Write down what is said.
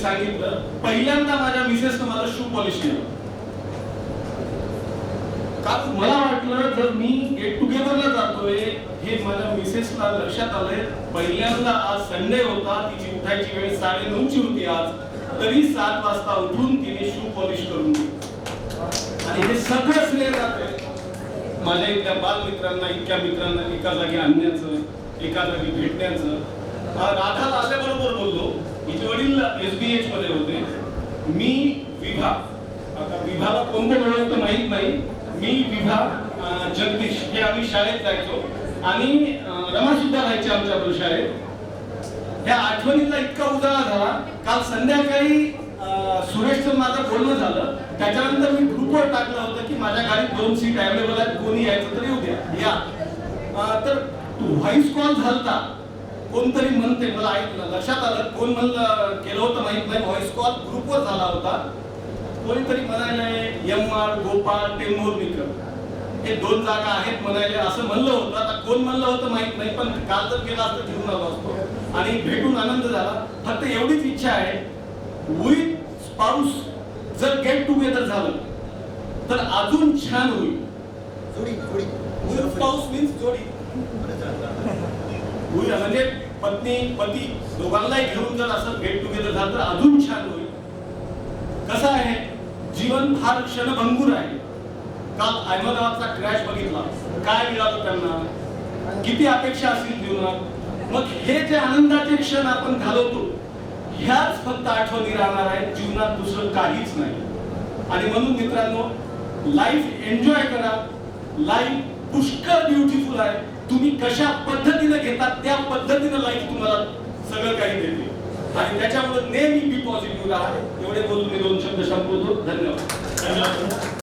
सांगितलं पहिल्यांदा माझ्या मिसेसनं मला शू पॉलिश केलं. कारण मला वाटलं जर मी गेट टुगेदरला जातोय हे माझ्या मिसेसला लक्षात आलंय पहिल्यांदा आज संडे होता तिची उठायची वेळ साडे नऊची होती आज तरी सात वाजता उठून तिने शू पॉलिश करून आणि हे सगळं स्नेह जाते माझ्या इतक्या बालमित्रांना इतक्या मित्रांना एका जागी आणण्याचं एका जागी भेटण्याचं. राधा हिचे एसबीएच एस बी मध्ये होते. मी विभाग आता विभागात कोणतं वेळ तर माहीत नाही. मी विभाग जगदीश हे आम्ही शाळेत जायचो. आणि रमा सुद्धा जायचे आमच्या शाळेत. ह्या आठवणीला इतका उजाळा झाला. काल संध्याकाळी सुरेशचं माझं बोलणं झालं. त्याच्यानंतर मी ग्रुपवर टाकलं होतं की माझ्या गाडीत दोन सीट अवेलेबल आहेत. कोणी यायचं तर येऊ द्या. या. तर व्हॉइस कॉल झालता. कोणतरी म्हणते मला ऐकलं लक्षात आलं कोण म्हणलं केलं होतं माहीत नाही व्हॉइस कॉल ग्रुपवर झाला होता. कोणीतरी म्हणायला एम आर गोपाळ टेंभुर्णीकर हे दोन जागा आहेत म्हणायले असं म्हणलं होतं. आता कोण म्हणलं होतं माहीत नाही पण काल जर गेला असतं घेऊन आलो असतो. आणि भेटून आनंद झाला. फक्त एवढीच इच्छा आहे विथ स्पाऊस जर गेट टुगेदर झालं तर अजून छान होईल. जोडी जोडी. विथ स्पाऊस मीन्स जोडी. म्हणजे पत्नी पती दोघांनाही घेऊन जर असं गेट टुगेदर झालं तर अजून छान होईल. कसं आहे? जीवन फार क्षणभंगूर आहे. काल अहमदाबादचा क्रॅश बघितला. काय मिळालं त्यांना? किती अपेक्षा असतील जीवनात? मग हे जे आनंदाचे क्षण आपण घालवतो ह्याच फक्त आठवणी राहणार आहेत. जीवनात दुसरं काहीच नाही. आणि म्हणून मित्रांनो लाईफ एन्जॉय करा. लाईफ पुष्कळ ब्युटिफुल आहे. तुम्ही कशा पद्धतीने घेतात त्या पद्धतीने लाईफ तुम्हाला सगळं काही देते. आणि त्याच्यामुळे नेहमी बी पॉझिटिव्ह राहा. एवढे बोलून मी दोन शब्द संपवतो. धन्यवाद. धन्यवाद.